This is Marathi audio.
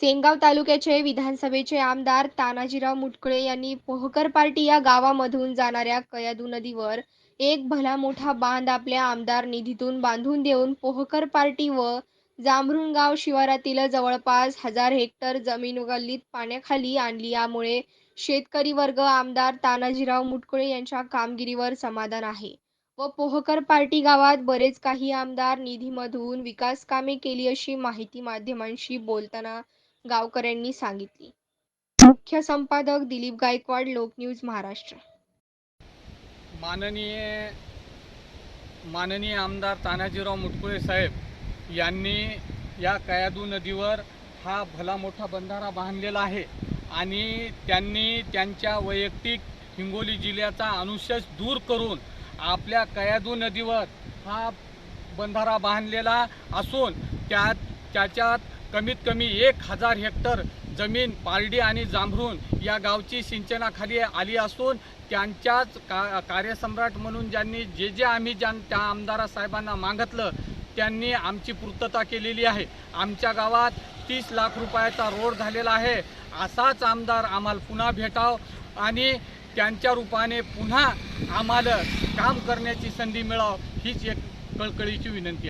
सेनगाव तालुक्याचे विधानसभेचे आमदार तानाजीराव मुटकुळे यांनी पोहकर पार्टी या गावामधून जाणाऱ्या कयादू नदीवर एक भला मोठा बांध आपल्या आमदार निधीतून बांधून देऊन पोहकर पार्टी व जांभरुणगाव शिवारातील जवळपास हजार हेक्टर जमीन गल्लीत पाण्याखाली आणली. यामुळे शेतकरी वर्ग आमदार तानाजीराव मुटकुळे यांच्या कामगिरीवर समाधान आहे व पोहकर पार्टी गावात बरेच काही आमदार निधीमधून विकास कामे केली अशी माहिती माध्यमांशी बोलताना गावकऱ्यांनी सांगितली. मुख्य संपादक दिलीप गायकवाड लोकन्यूज महाराष्ट्र. माननीय माननीय आमदार तानाजीराव मुटकुळे साहेब यांनी या कयादू नदीवर हा भला मोठा बंधारा बांधलेला आहे आणि त्यांनी त्यांच्या वैयक्तिक हिंगोली जिल्ह्याचा अनुशेष दूर करून आपल्या कयादू नदीवर हा बंधारा बांधलेला असून त्यात त्याच्यात कमीत कमी एक हजार हेक्टर जमीन पारडी आणि जांभरून या गावची सिंचनाखाली आली असून त्यांच्याच का कार्यसम्राट म्हणून ज्यांनी जे जे आम्ही ज्यां त्या आमदारा साहेबांना मागितलं त्यांनी आमची पूर्तता केलेली आहे. आमच्या गावात तीस लाख रुपयाचा रोड झालेला आहे. असाच आमदार आम्हाला पुन्हा भेटाव आणि त्यांच्या रूपाने पुन्हा आम्हाला काम करण्याची संधी मिळाव हीच एक कळकळीची विनंती